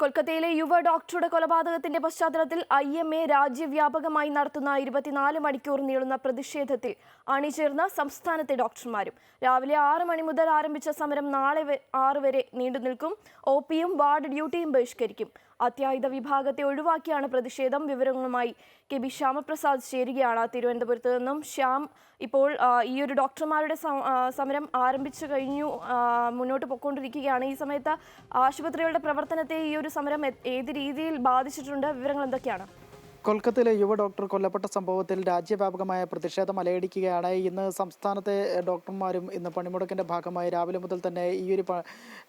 കൊൽക്കത്തയിലെ യുവ ഡോക്ടറുടെ കൊലപാതകത്തിന്റെ പശ്ചാത്തലത്തിൽ ഐ എം എ രാജ്യവ്യാപകമായി നടത്തുന്ന ഇരുപത്തിനാല് മണിക്കൂർ നീളുന്ന പ്രതിഷേധത്തിൽ അണിചേർന്ന സംസ്ഥാനത്തെ ഡോക്ടർമാരും. രാവിലെ ആറ് മണി മുതൽ ആരംഭിച്ച സമരം നാളെ ആറ് വരെ നീണ്ടു നിൽക്കും. ഒ പിയും വാർഡ് ഡ്യൂട്ടിയും ബഹിഷ്കരിക്കും. അത്യാഹിത വിഭാഗത്തെ ഒഴിവാക്കിയാണ് പ്രതിഷേധം. വിവരങ്ങളുമായി കെ ബി ശ്യാമപ്രസാദ് ചേരുകയാണ് തിരുവനന്തപുരത്ത് നിന്നും. ശ്യാം ഇപ്പോൾ ഈ ഒരു ഡോക്ടർമാരുടെ സമരം ആരംഭിച്ചു കഴിഞ്ഞു. മുന്നോട്ട് പോയിക്കൊണ്ടിരിക്കുകയാണ് ഈ സമയത്ത് ആശുപത്രികളുടെ പ്രവർത്തനത്തെ ഈ ഒരു സമരം എ- ഏത് രീതിയിൽ ബാധിച്ചിട്ടുണ്ട്? വിവരങ്ങൾ എന്തൊക്കെയാണ്? കൊൽക്കത്തയിലെ യുവ ഡോക്ടർ കൊല്ലപ്പെട്ട സംഭവത്തിൽ രാജ്യവ്യാപകമായ പ്രതിഷേധം അലയടിക്കുകയാണ്. ഇന്ന് സംസ്ഥാനത്തെ ഡോക്ടർമാരും ഇന്ന് പണിമുടക്കിന്റെ ഭാഗമായി രാവിലെ മുതൽ തന്നെ ഈ ഒരു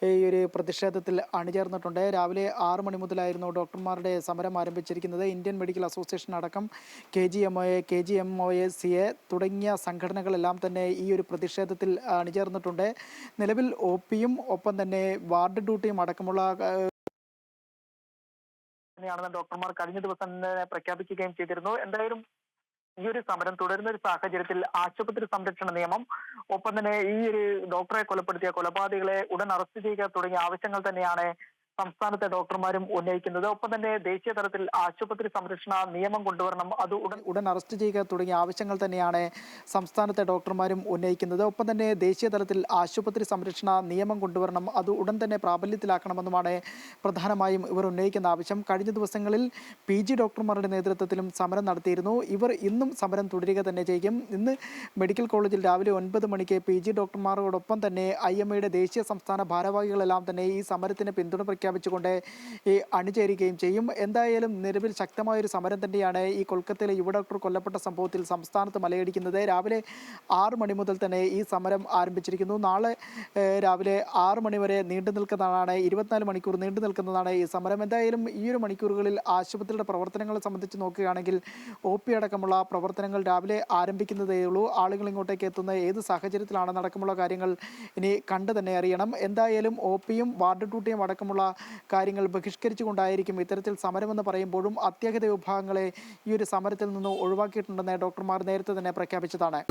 ഈ ഒരു പ്രതിഷേധത്തിൽ അണിചേർന്നിട്ടുണ്ട്. രാവിലെ ആറ് മണി മുതലായിരുന്നു ഡോക്ടർമാരുടെ സമരം ആരംഭിച്ചിരിക്കുന്നത്. ഇന്ത്യൻ മെഡിക്കൽ അസോസിയേഷൻ അടക്കം K G M O A K G M O A C A തുടങ്ങിയ സംഘടനകളെല്ലാം തന്നെ ഈ ഒരു പ്രതിഷേധത്തിൽ അണിചേർന്നിട്ടുണ്ട്. നിലവിൽ ഒ പിയും ഒപ്പം തന്നെ വാർഡ് ഡ്യൂട്ടിയും അടക്കമുള്ള തന്നെയാണെന്ന് ഡോക്ടർമാർ കഴിഞ്ഞ ദിവസം പ്രഖ്യാപിക്കുകയും ചെയ്തിരുന്നു. എന്തായാലും ഈ ഒരു സമരം തുടരുന്ന ഒരു സാഹചര്യത്തിൽ ആശുപത്രി സംരക്ഷണ നിയമം ഒപ്പം തന്നെ ഈ ഒരു ഡോക്ടറെ കൊലപ്പെടുത്തിയ കൊലപാതകളെ ഉടൻ അറസ്റ്റ് ചെയ്യുക തുടങ്ങിയ ആവശ്യങ്ങൾ തന്നെയാണ് സംസ്ഥാനത്തെ ഡോക്ടർമാരും ഉന്നയിക്കുന്നത്. ഒപ്പം തന്നെ ദേശീയ തലത്തിൽ ആശുപത്രി സംരക്ഷണ നിയമം കൊണ്ടുവരണം. അത് ഉടൻ ഉടൻ അറസ്റ്റ് ചെയ്യുക തുടങ്ങിയ ആവശ്യങ്ങൾ തന്നെയാണ് സംസ്ഥാനത്തെ ഡോക്ടർമാരും ഉന്നയിക്കുന്നത്. ഒപ്പം തന്നെ ദേശീയ തലത്തിൽ ആശുപത്രി സംരക്ഷണ നിയമം കൊണ്ടുവരണം. അത് ഉടൻ തന്നെ പ്രാബല്യത്തിലാക്കണമെന്നുമാണ് പ്രധാനമായും ഇവർ ഉന്നയിക്കുന്ന ആവശ്യം. കഴിഞ്ഞ ദിവസങ്ങളിൽ പി ജി ഡോക്ടർമാരുടെ നേതൃത്വത്തിലും സമരം നടത്തിയിരുന്നു. ഇവർ ഇന്നും സമരം തുടരുക തന്നെ ചെയ്യും. ഇന്ന് മെഡിക്കൽ കോളേജിൽ രാവിലെ ഒൻപത് മണിക്ക് പി ജി ഡോക്ടർമാരോടൊപ്പം തന്നെ ഐ എം എയുടെ ദേശീയ സംസ്ഥാന ഭാരവാഹികളെല്ലാം തന്നെ ഈ സമരത്തിന് പിന്തുണ പ്രഖ്യാപിച്ചുകൊണ്ട് ഈ അണിചേരുകയും ചെയ്യും. എന്തായാലും നിലവിൽ ശക്തമായൊരു സമരം തന്നെയാണ് ഈ കൊൽക്കത്തയിലെ യുവ ഡോക്ടർ കൊല്ലപ്പെട്ട സംഭവത്തിൽ സംസ്ഥാനത്ത് മലയടിക്കുന്നത്. രാവിലെ ആറ് മണി മുതൽ തന്നെ ഈ സമരം ആരംഭിച്ചിരിക്കുന്നു. നാളെ രാവിലെ ആറ് മണി വരെ നീണ്ടു നിൽക്കുന്നതാണ് ഇരുപത്തിനാല് മണിക്കൂർ നീണ്ടു നിൽക്കുന്നതാണ് ഈ സമരം. എന്തായാലും ഈ ഒരു മണിക്കൂറുകളിൽ ആശുപത്രിയുടെ പ്രവർത്തനങ്ങളെ സംബന്ധിച്ച് നോക്കുകയാണെങ്കിൽ ഒ പി അടക്കമുള്ള പ്രവർത്തനങ്ങൾ രാവിലെ ആരംഭിക്കുന്നതേ ഉള്ളൂ. ആളുകൾ ഇങ്ങോട്ടേക്ക് എത്തുന്ന ഏത് സാഹചര്യത്തിലാണ് നടക്കമുള്ള കാര്യങ്ങൾ ഇനി കണ്ടു തന്നെ അറിയണം. എന്തായാലും ഒ പിയും വാർഡ് ഡ്യൂട്ടിയും അടക്കമുള്ള കാര്യങ്ങൾ ബഹിഷ്കരിച്ചുകൊണ്ടായിരിക്കും ഇത്തരത്തിൽ സമരമെന്ന് പറയുമ്പോഴും അത്യാഹിത വിഭാഗങ്ങളെ ഈ ഒരു സമരത്തിൽ നിന്ന് ഒഴിവാക്കിയിട്ടുണ്ടെന്ന് ഡോക്ടർമാർ നേരത്തെ തന്നെ പ്രഖ്യാപിച്ചതാണ്.